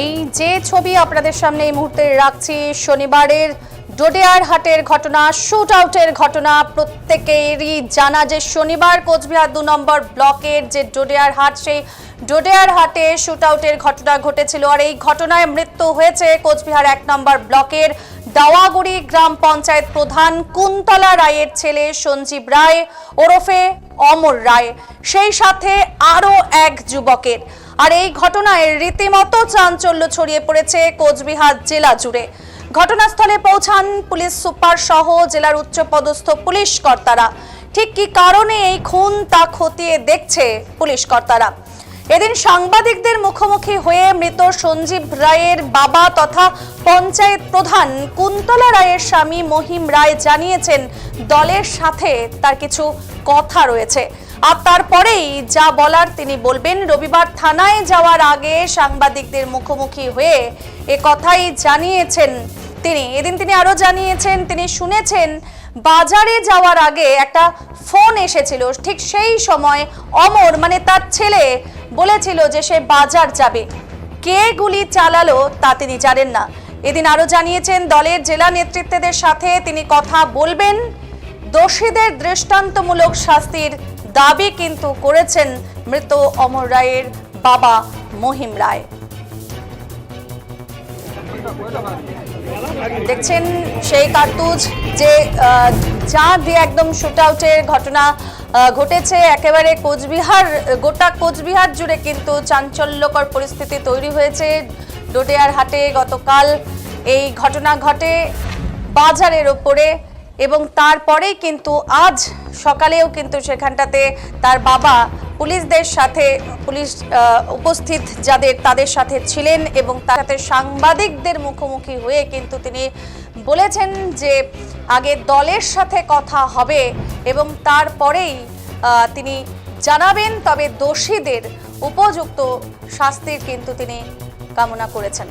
এই যে ছবি আপনাদের সামনে এই মুহূর্তে রাখছি, শনিবারের ডোডেয়ার হাটের ঘটনা শুট আউটের ঘটনা, প্রত্যেকেরই জানা যে শনিবার কোচবিহার দু নম্বর ব্লকের যে ডোডেয়ার হাট, সেই ডোডেয়ার হাটে শুট আউটের ঘটনা ঘটেছিল আর এই ঘটনায় মৃত্যু হয়েছে কোচবিহার এক নম্বর ব্লকের দাওয়াগুড়ি গ্রাম পঞ্চায়েত প্রধান কুন্তলা রায়ের ছেলে সঞ্জীব রায় ওরফে অমর রায়। সেই সাথে আরও এক যুবকের। আর এই ঘটনায় রীতিমতো চাঞ্চল্য ছড়িয়ে পড়েছে কোচবিহার জেলা জুড়ে। ঘটনাস্থলে পৌঁছান পুলিশ সুপার সহ জেলার উচ্চপদস্থ পুলিশ কর্তারা। ঠিক কি কারণে এই খুন তা খতিয়ে দেখছে পুলিশ কর্তারা? এদিন সাংবাদিকদের মুখোমুখি হয়ে মৃত সঞ্জীব রায়ের বাবা তথা পঞ্চায়েত প্রধান কুন্তলা রায়ের স্বামী মহিম রায় জানিয়েছেন, দলের সাথে তার কিছু কথা রয়েছে। আর তারপরেই যা বলার তিনি বলবেন, রবিবার থানায় যাওয়ার আগে সাংবাদিকদের মুখোমুখি হয়ে এ কথাই জানিয়েছেন তিনি। এদিন তিনি আরও জানিয়েছেন, তিনি শুনেছেন, বাজারে যাওয়ার আগে একটা ফোন এসেছিল। ঠিক সেই সময় অমর মানে তার ছেলে, বলেছিল যে সে বাজার যাবে। কে গুলি চালালো তা তিনি জানেন না। এদিন আরও জানিয়েছেন, দলের জেলা নেতৃত্বদের সাথে তিনি কথা বলবেন। দোষীদের দৃষ্টান্তমূলক শাস্তির দাবি কিন্তু করেছেন মৃত অমর রায়ের বাবা মহিম রায়। দেখছেন সেই কার্তুজ যে যা দিয়ে একদম শুট আউটের ঘটনা ঘটেছে, একেবারে কোচবিহার, গোটা কোচবিহার জুড়ে কিন্তু চাঞ্চল্যকর পরিস্থিতি তৈরি হয়েছে। ডোডেয়ার হাটে গতকাল এই ঘটনা ঘটে। বাজারের ওপরে এবং তারপরেই কিন্তু আজ সকালেও কিন্তু সেখানটাতে তার বাবা পুলিশদের সাথে, পুলিশ উপস্থিত যাদের, তাদের সাথে ছিলেন এবং তার সাথে সাংবাদিকদের মুখোমুখি হয়ে কিন্তু তিনি বলেছেন যে আগে দলের সাথে কথা হবে এবং তারপরেই তিনি জানাবেন, তবে দোষীদের উপযুক্ত শাস্তির কিন্তু তিনি কামনা করেছেন।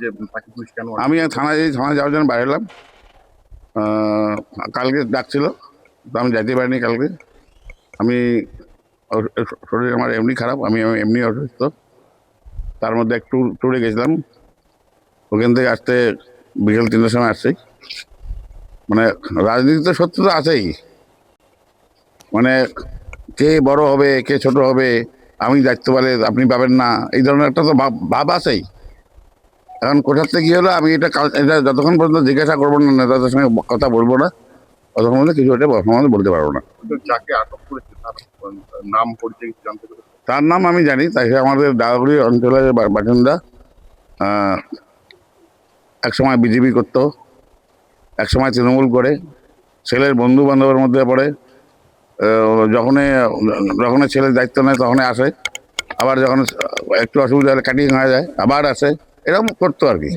যে তাকে পুলিশ কেন আমি থানায় থানায় যাওয়ার জন্য বাইরে এলাম। কালকে ডাকছিল, তো আমি যাইতে পারিনি কালকে। আমি শরীর আমার এমনি খারাপ, আমি এমনি অসুস্থ। তার মধ্যে একটু ট্যুরে গেছিলাম। ওখান থেকে আসতে বিকেল তিনটার সময় আসছি। মানে রাজনীতিতে সত্য তো আছেই। মানে কে বড় হবে, কে ছোট হবে, আমি দায়িত্ব পালে আপনি পাবেন না। এই ধরনের একটা তো ভাব ভাব আছেই। এখন কোথার থেকে কি হলো? আমি এটা এটা যতক্ষণ পর্যন্ত জিজ্ঞাসা করব না নেতাদের সঙ্গে কথা বলব না ততক্ষণ পর্যন্ত কিছু এটা বর্তমানে বলতে পারব না। যাকে আটক করেছে তার নাম পরিচয় জানতে তার নাম আমি জানি তাই আমাদের ডাগাগুড়ি অঞ্চলের বাসিন্দা। আহ, একসময় বিজেপি করতো একসময় তৃণমূল করে ছেলের বন্ধু বান্ধবের মধ্যে পড়ে যখনই যখনই ছেলের দায়িত্ব নেয় তখনই আসে আবার যখন একটু অসুবিধা হলে কাটিং হয়ে যায় আবার আসে। এরকম করতো আর কি।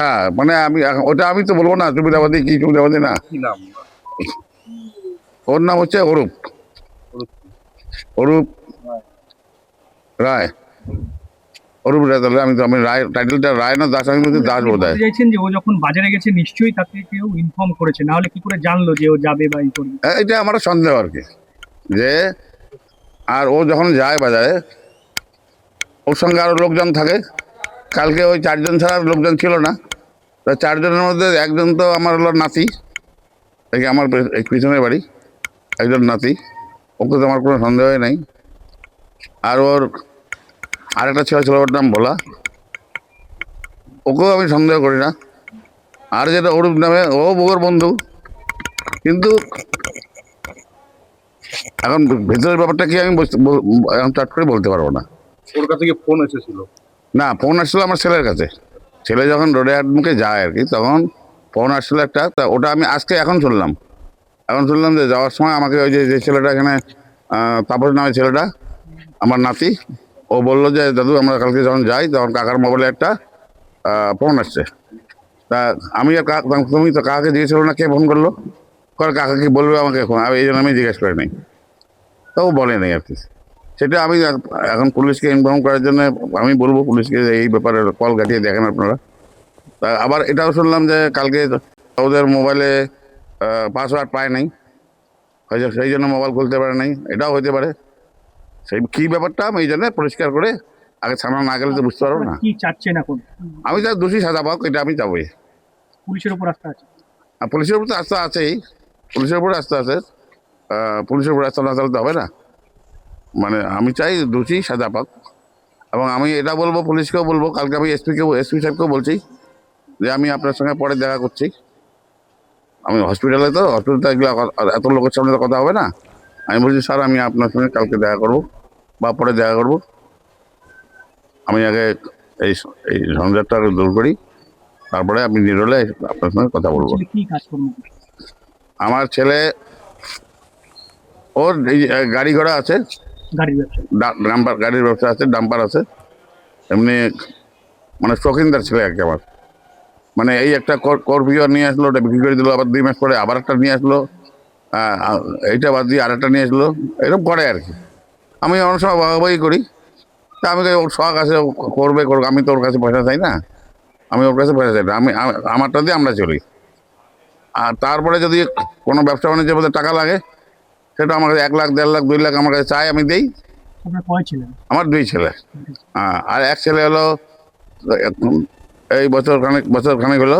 হ্যাঁ মানে আমি ওটা আমি তো বলব না সুবিধাবাদী কি সুবিধাবাদী না। ওর নাম হচ্ছে অরূপ। অরূপ। রায়। অরূপ রায় তাহলে আমি আমি রায় টাইটেলটা রায় না দাস আমি বলছি দাস বোধ হয় চাইছেন যে ও যখন বাজারে গেছে নিশ্চয়ই তাকে কেউ ইনফর্ম করেছে না হলে কি করে জানলো যে ও যাবে বা ই করবে? এটা আমার সন্দেহ আর কি যে আর ও যখন যায় বাজারে ওর সঙ্গে আরও লোকজন থাকে কালকে ওই চারজন ছাড়া লোকজন ছিল না। তো চারজনের মধ্যে একজন তো আমার হলো নাতি যে আমার পিছনের বাড়ি, একজন নাতি। ওকে তো আমার কোনো সন্দেহই নাই। আর ওর আরেকটা ছেলে ছিল, ওর নাম ভোলা। ওকেও আমি সন্দেহ করি না। আর যেটা অরূপ নামে, ও বউর বন্ধু। কিন্তু এখন ভেতরের ব্যাপারটা কি আমি এখন করে বলতে পারব না। ওর কাছে ফোন এসেছিল। না ফোন আসছিল আমার ছেলের কাছে। ছেলে যখন রোডে মুখে যায় আর কি, তখন ফোন আসছিল একটা, তা ওটা আমি আজকে এখন শুনলাম। এখন শুনলাম যে যাওয়ার সময় আমাকে ওই যে যে ছেলেটা এখানে তাপস নামে ছেলেটা, আমার নাতি, ও বলল যে, দাদু, আমরা কালকে যখন যাই, তখন কাকার মোবাইলে একটা ফোন আসছে। তা আমি আর তুমি তো কাকাকে জিজ্ঞেস না, কে ফোন করল? কর কাকা কি বলবে আমাকে এখন? আমি এই জন্য আমি জিজ্ঞেস করে নাই। তো ও বলে নেই আর কি। সেটা আমি এখন পুলিশকে ইনফর্ম করার জন্য আমি বলব পুলিশকে যে এই ব্যাপারে কল কাটিয়ে দেখেন আপনারা। তা আবার এটাও শুনলাম যে কালকে ওদের মোবাইলে পাসওয়ার্ড পায় নাই। হয়তো সেই জন্য মোবাইল খুলতে পারে নাই। এটাও হতে পারে। সেই কী ব্যাপারটা আমি এই জন্য পরিষ্কার করে আগে সামনে না গেলে তো বুঝতে পারব না। কি চাচ্ছেন এখন? আমি তার দোষী সাজা পাক এটা আমি যাবোই। পুলিশের উপর আস্থা আছে? আর পুলিশের উপর তো আস্থা আছেই। পুলিশের উপর আস্থা আছে। পুলিশের উপর আস্থা না চালাতে হবে না। মানে আমি চাই দোষী সাজা পাক। এবং আমি এটা বলব পুলিশকেও বলব কালকে আমি এসপিকেও এসপি সাহেবকেও বলছি যে আমি আপনার সঙ্গে পরে দেখা করছি। আমি হসপিটালে তো হসপিটালে এগুলো এত লোকের সামনে তো কথা হবে না। আমি বলছি স্যার আমি আপনার সঙ্গে কালকে দেখা করব বা পরে দেখা করব। আমি আগে এই এই ঝঞ্ঝাটটা দূর করি। তারপরে আমি নিরলে আপনার সঙ্গে কথা বলব? আমার ছেলে ওর গাড়ি ঘোড়া আছে। গাড়ির ব্যবসা। গাড়ির ব্যবসা আছে, ডাম্পার আছে। এমনি মানে শৌখিনদার ছেলে আর কি আমার। মানে এই একটা কর্পিও নিয়ে আসলো, ওটা বিক্রি করে দিল, আবার দুই মাস পরে আবার একটা নিয়ে আসলো এইটা বাদ দিয়ে আরেকটা নিয়ে আসলো, এরকম করে আর কি। আমি অনেক সময় ভাগাভাগি করি। তা আমি ওর শখ আছে করবে করবে আমি তো ওর কাছে পয়সা চাই না। আমি ওর কাছে পয়সা চাই না, আমি আমারটা দিয়ে আমরা চলি। আর তারপরে যদি কোনো ব্যবসা বাণিজ্যের মধ্যে টাকা লাগে সেটা আমার কাছে এক লাখ দেড় লাখ দুই লাখ আমার কাছে চাই আমি দিই। আমার দুই ছেলে। হ্যাঁ, আর এক ছেলে হলো এই বছর খানেক বছর খানেক হলো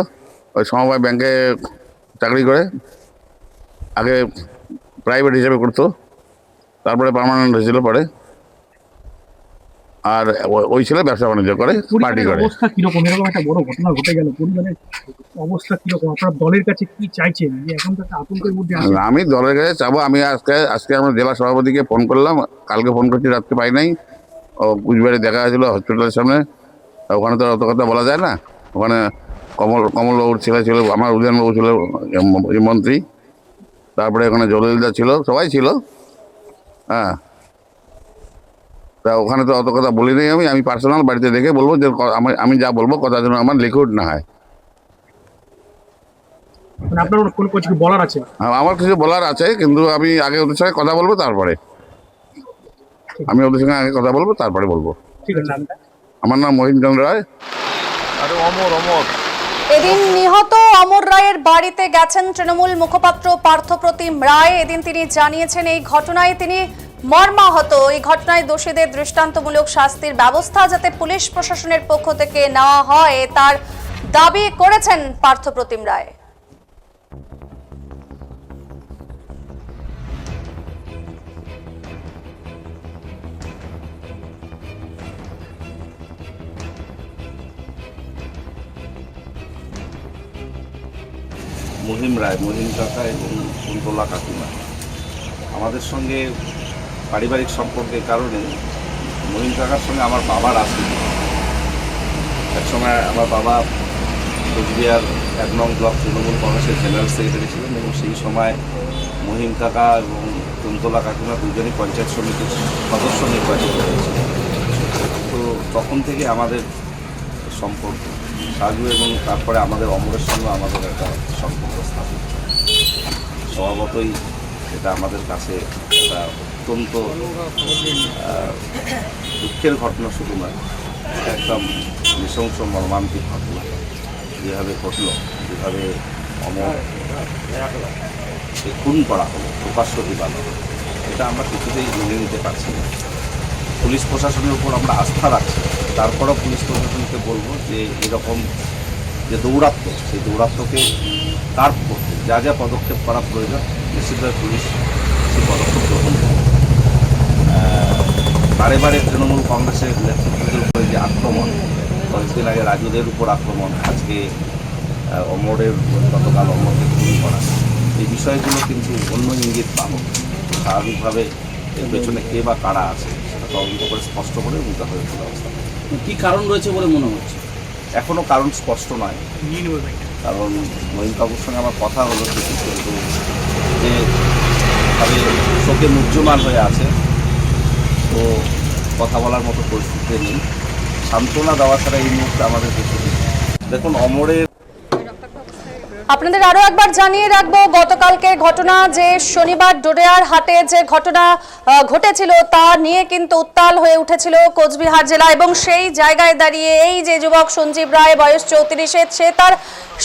ওই সমবায় ব্যাংকে চাকরি করে। আগে প্রাইভেট হিসেবে করতো তারপরে পার্মানেন্ট হয়েছিল পরে। আর ওই ছেলে ব্যবসা বাণিজ্য করে পার্টি করে। অবস্থা কীরকম? এরকম একটা বড় ঘটনা ঘটে গেল। পরিবারের অবস্থা কীরকম? আপনার দলের কাছে কি চাইছেন? যে এখন তো একটা আতঙ্কের মধ্যে আমি দলের কাছে চাবো। আমি আজকে আজকে আমার জেলা সভাপতিকে ফোন করলাম। কালকে ফোন করছি রাত্রে পাই নাই। ও কুচবিহারে দেখা হয়েছিল হসপিটালের সামনে। ওখানে তো অত কথা বলা যায় না। ওখানে কমল কমলবাবুর ছেলে ছিল আমার উদয়নবাবু ছিল এই মন্ত্রী। তারপরে ওখানে জলিলদা ছিল সবাই ছিল। হ্যাঁ। তা ওখানে তো অত কথা বলি নাই আমি আমি পার্সোনাল বাড়িতে দেখে বলব যে আমি- আমি যা বলব কথা যেন আমার লিকুইড না হয়। মানে আপনার কোনো কিছু বলার আছে? আমার কিছু বলার আছে কিন্তু আমি আগে ওদের সঙ্গে কথা বলব তারপরে। আমি ওদের সঙ্গে আগে কথা বলব তারপরে বলব। ঠিক আছে আমার নাম মহিন চন্দ্র রায়। এদিন নিহত অমর রায়ের বাড়িতে গেছেন তৃণমূল মুখপাত্র পার্থপ্রতিম রায়। এদিন তিনি জানিয়েছেন এই ঘটনায় তিনি মর্মাহত। এই ঘটনায় দোষীদের দৃষ্টান্তমূলক শাস্তির ব্যবস্থা যাতে পুলিশ প্রশাসনের পক্ষ থেকে নেওয়া হয়, তার দাবি করেছেন পার্থপ্রতিম রায়। মহিম রায়, মহিম কাকা এবং কুন্তলা কাকিমা। আমাদের সঙ্গে পারিবারিক সম্পর্কের কারণে মহিম কাকার সঙ্গে আমার বাবার আসে একসময় আমার বাবা কোচবিহার এক নং ব্লক তৃণমূল কংগ্রেসের জেনারেল সেক্রেটারি ছিলেন এবং সেই সময় মহিম কাকা এবং কুন্তলা কাকিমা দুজনই পঞ্চায়েত সমিতির সদস্য নির্বাচিত হয়েছিল তো তখন থেকে আমাদের সম্পর্ক সাজু এবং তারপরে আমাদের অমরের সঙ্গে আমাদের একটা সম্পর্ক স্থাপিত। স্বভাবতই এটা আমাদের কাছে একটা অত্যন্ত দুঃখের ঘটনা শুধু নয় একটা নৃশংস মর্মান্তিক ঘটনা। যেভাবে ঘটলো, যেভাবে অমর খুন করা হলো, প্রকাশ্য দিবালো এটা আমরা কিছুতেই মেনে নিতে পারছি না। পুলিশ প্রশাসনের উপর আমরা আস্থা রাখছি। তারপরও পুলিশ প্রশাসনকে বলব যে এরকম যে দৌরাত্ম্য, সেই দৌরাত্মকে কার্ভ করতে যা যা পদক্ষেপ করা প্রয়োজন, নিশ্চিতভাবে পুলিশ সেই পদক্ষেপ গ্রহণ করবে আহ, বারে বারে তৃণমূল কংগ্রেসের নেতৃত্বের উপরে যে আক্রমণ কয়েকদিন আগে রাজুদের উপর আক্রমণ আজকে অমরের গতকাল অমরকে খুন করা। এই বিষয়গুলো কিন্তু অন্য ইঙ্গিত পাবো। স্বাভাবিকভাবে এর পেছনে কে বা কারা আছে সেটা তদন্ত করে স্পষ্ট করে উন্নত হয়ে ব্যবস্থা। কি কারণ রয়েছে বলে মনে হচ্ছে? এখনও কারণ স্পষ্ট নয়। কারণ মহিমবাবুর সঙ্গে আমার কথা হলো কিন্তু যে শোকে মুহ্যমান হয়ে আছে। তো কথা বলার মতো পরিস্থিতি নেই সান্ত্বনা দেওয়া ছাড়া এই মুহূর্তে আমাদের। দেখুন অমরের আপনাদের আরও একবার জানিয়ে রাখব, গতকালকে ঘটনা যে শনিবার ডোডেয়ার হাটে যে ঘটনা ঘটেছিল তা নিয়ে কিন্তু উত্তাল হয়ে উঠেছিল কোচবিহার জেলা এবং সেই জায়গায় দাঁড়িয়ে এই যে যুবক সঞ্জীব রায়, বয়স চৌত্রিশে, সে তার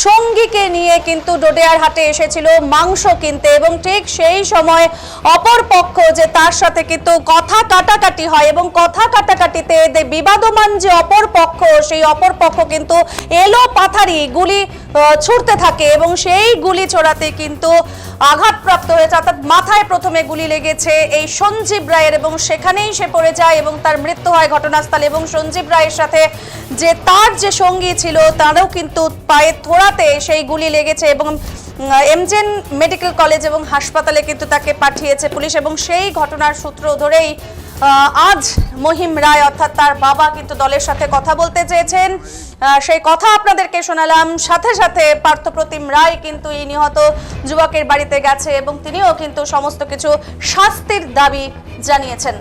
সঙ্গীকে নিয়ে কিন্তু ডোডেয়ার হাটে এসেছিল মাংস কিনতে এবং ঠিক সেই সময় অপর পক্ষ যে তার সাথে কিন্তু কথা কাটাকাটি হয় এবং কথা কাটাকাটিতে বিবাদমান যে অপর পক্ষ, সেই অপর পক্ষ কিন্তু এলো পাথারি, গুলি ছুটতে থাকে এবং সেই গুলি ছোড়াতে কিন্তু আঘাতপ্রাপ্ত হয়েছে। অর্থাৎ মাথায় প্রথমে গুলি লেগেছে এই সঞ্জীব রায়ের এবং সেখানেই সে পড়ে যায় এবং তার মৃত্যু হয় ঘটনাস্থলে এবং সঞ্জীব রায়ের সাথে যে তার যে সঙ্গী ছিল, তারও কিন্তু পায়ে থোড়াতে সেই গুলি লেগেছে এবং এমজেন মেডিকেল কলেজ এবং হাসপাতালে কিন্তু তাকে পাঠিয়েছে পুলিশ এবং সেই ঘটনার সূত্র ধরেই আজ মহিম রায় অর্থাৎ তার বাবা কিন্তু দলের সাথে কথা বলতে চেয়েছেন। সেই কথা আপনাদেরকে শোনালাম। সাথে সাথে পার্থপ্রতিম রায় কিন্তু এই নিহত যুবকের বাড়িতে গেছে এবং তিনিও কিন্তু সমস্ত কিছু শাস্তির দাবি জানিয়েছেন।